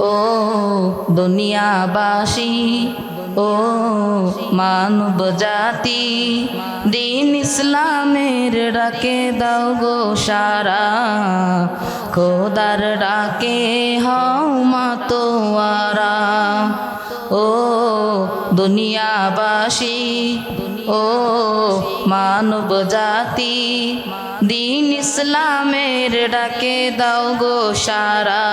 ও দুনিয়াবাসী, ও মানব জাতি, দিন ইসলামের ডাকে দাও গো সারা। খোদার ডাকে হও মাতোয়ারা ও দুনিয়াবাসী, ও মানব জাতি, দিন ইসলামের ডাকে দাও গো সারা।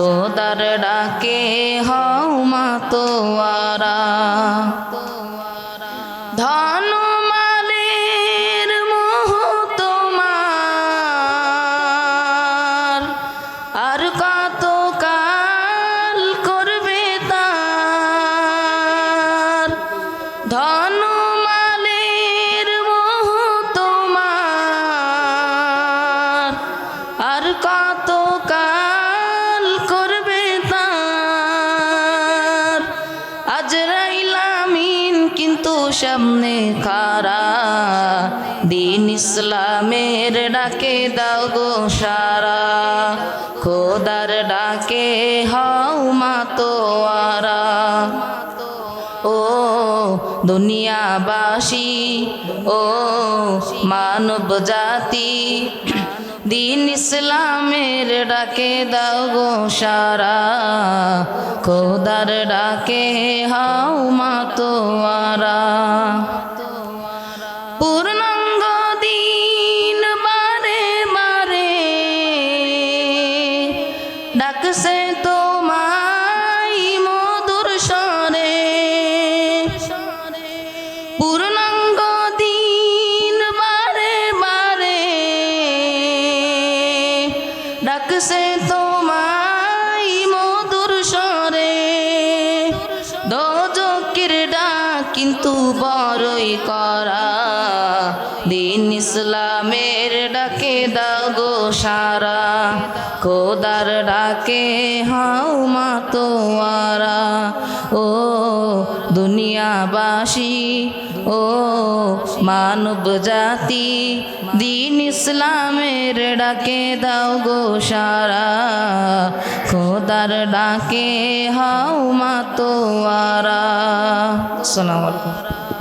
কোদার ডাকে হও মাতোয়ারা মোহ তোমার আর কত কাল করবে তার। ধন আজরাইলামিন কিন্তু সামনে খারা। দিন ইসলামের ডাকে দাও গো সারা। খোদার ডাকে হও মাতোয়ারা ও দুনিয়াবাসী, ও মানব জাতি দিন ইসলামের ডাকে দাও গো সারা। খোদার ডাকে হাও মাতোয়ারা পূর্ণাঙ্গ দিন বারে বারে ডাকছে তোমায় ডাকছে তোমায় মধুর স্বরে। দোজকের ডাক কিন্তু বড়ই করা দিন ইসলামের ডাকে দাও গো সারা। খোদার ডাকে হাও মাতোয়ারা ও দুনিয়াবাসী ও মানব জাতি দিন ইসলামের ডাকে দাও গো সারা। খোদার ডাকে হাও মাতোয়ারা আলাইকুম।